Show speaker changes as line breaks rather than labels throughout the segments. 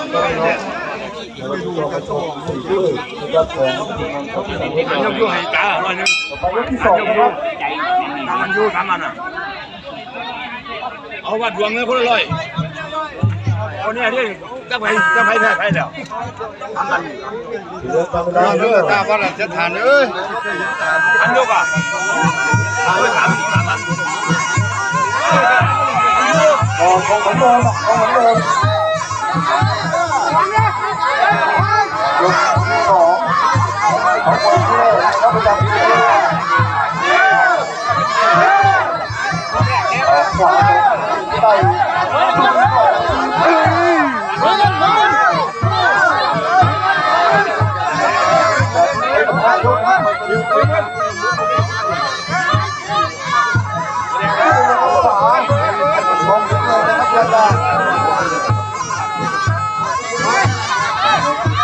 อันยกยูให้จ้าร้อยนึง
ไปยกที่สองนะครับ
มันยูทำมันอะเอาวัดดวงเลยคนละร้อยเอาเนี่ยที่จะไปจะไปแพ้ไปแล้วทำมัน
เรือตามเวลา
เอตาบ้านจะทานเอ้ย
อันยกอะเอาไปถามถามมัน
ออกของเหมือนเดิมออกเหมือนเดิม สองของคนที่เข้าประจำที่ขวาไป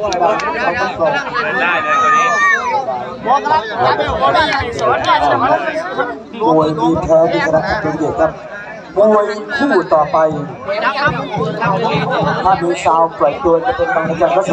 ได้
เลยตัวนี้
มวยมีแพ้ที่ชนะเป็นเดียครับมวยคู่ต่อไป ถ้ามีซาวปล่อยตัวจะเป็นบางอย่างก็ส